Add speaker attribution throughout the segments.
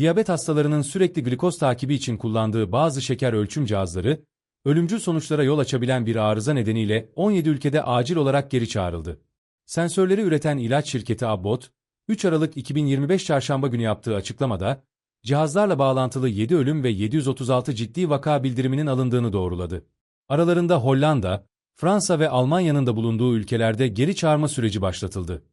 Speaker 1: Diyabet hastalarının sürekli glikoz takibi için kullandığı bazı şeker ölçüm cihazları, ölümcül sonuçlara yol açabilen bir arıza nedeniyle 17 ülkede acil olarak geri çağrıldı. Sensörleri üreten ilaç şirketi Abbott, 3 Aralık 2025 çarşamba günü yaptığı açıklamada, cihazlarla bağlantılı 7 ölüm ve 736 ciddi vaka bildiriminin alındığını doğruladı. Aralarında Hollanda, Fransa ve Almanya'nın da bulunduğu ülkelerde geri çağırma süreci başlatıldı.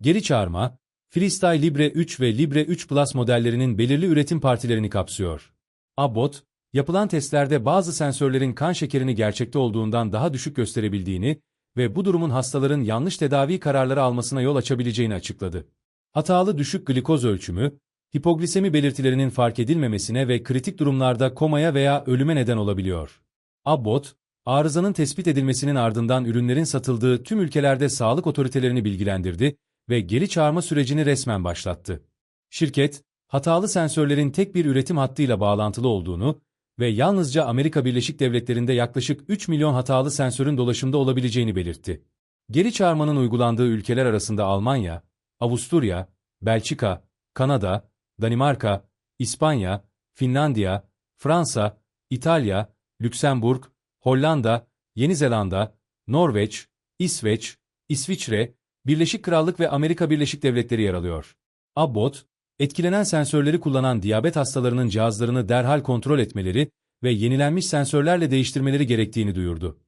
Speaker 1: Geri çağırma, Freestyle Libre 3 ve Libre 3 Plus modellerinin belirli üretim partilerini kapsıyor. Abbott, yapılan testlerde bazı sensörlerin kan şekerini gerçekte olduğundan daha düşük gösterebildiğini ve bu durumun hastaların yanlış tedavi kararları almasına yol açabileceğini açıkladı. Hatalı düşük glikoz ölçümü, hipoglisemi belirtilerinin fark edilmemesine ve kritik durumlarda komaya veya ölüme neden olabiliyor. Abbott, arızanın tespit edilmesinin ardından ürünlerin satıldığı tüm ülkelerde sağlık otoritelerini bilgilendirdi ve geri çağırma sürecini resmen başlattı. Şirket, hatalı sensörlerin tek bir üretim hattıyla bağlantılı olduğunu ve yalnızca Amerika Birleşik Devletleri'nde yaklaşık 3 milyon hatalı sensörün dolaşımda olabileceğini belirtti. Geri çağırmanın uygulandığı ülkeler arasında Almanya, Avusturya, Belçika, Kanada, Danimarka, İspanya, Finlandiya, Fransa, İtalya, Lüksemburg, Hollanda, Yeni Zelanda, Norveç, İsveç, İsviçre, Birleşik Krallık ve Amerika Birleşik Devletleri yer alıyor. Abbott, etkilenen sensörleri kullanan diyabet hastalarının cihazlarını derhal kontrol etmeleri ve yenilenmiş sensörlerle değiştirmeleri gerektiğini duyurdu.